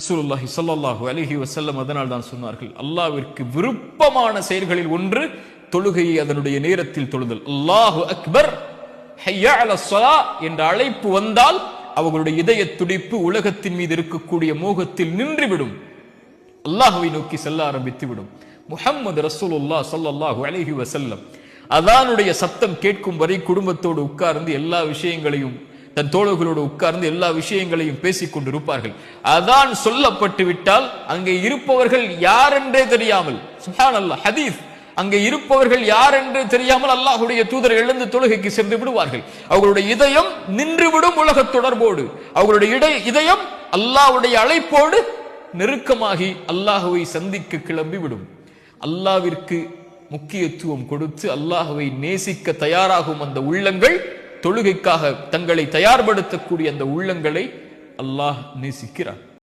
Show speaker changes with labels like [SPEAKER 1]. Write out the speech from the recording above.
[SPEAKER 1] அசூலுல்லாஹி சல்லாஹூ அலைஹி வசல்லம் அதனால் தான் சொன்னார்கள் அல்லாவிற்கு விருப்பமான செயல்களில் ஒன்று தொழுகையை அதனுடைய நேரத்தில் தொழுதல். அல்லாஹு அக்பர் என்ற அழைப்பு வந்தால் அவர்களுடைய இதய துடிப்பு உலகத்தின் மீது இருக்கக்கூடிய மோகத்தில் நின்றுவிடும். அல்லாஹுவை நோக்கி செல்ல ஆரம்பித்து விடும் முஹம்மது ரசூலுல்லா ஸல்லல்லாஹு அலைஹி வசல்லம் அதானுடைய சத்தம் கேட்கும் வரை குடும்பத்தோடு உட்கார்ந்து எல்லா விஷயங்களையும் தன் தோழர்களோடு உட்கார்ந்து எல்லா விஷயங்களையும் பேசிக் கொண்டிருப்பார்கள். அதான் சொல்லப்பட்டு விட்டால் அங்கே இருப்பவர்கள் யார் என்றே தெரியாமல் சுஹான் அல்லாஹ் ஹதீஸ் அங்கே இருப்பவர்கள் யார் என்று தெரியாமல் அல்லாஹுடைய தூதர் எழுந்து தொழுகைக்கு சென்று விடுவார்கள். அவர்களுடைய இதயம் நின்றுவிடும் உலக தொடர்போடு அவர்களுடைய இடை இதயம் அல்லாஹ்வுடைய அழைப்போடு நெருக்கமாகி அல்லாஹுவை சந்திக்க கிளம்பி விடும். அல்லாவிற்கு முக்கியத்துவம் கொடுத்து அல்லாஹுவை நேசிக்க தயாராகும் அந்த உள்ளங்கள் தொழுகைக்காக தங்களை தயார்படுத்தக்கூடிய அந்த உள்ளங்களை அல்லாஹ் நேசிக்கிறான்.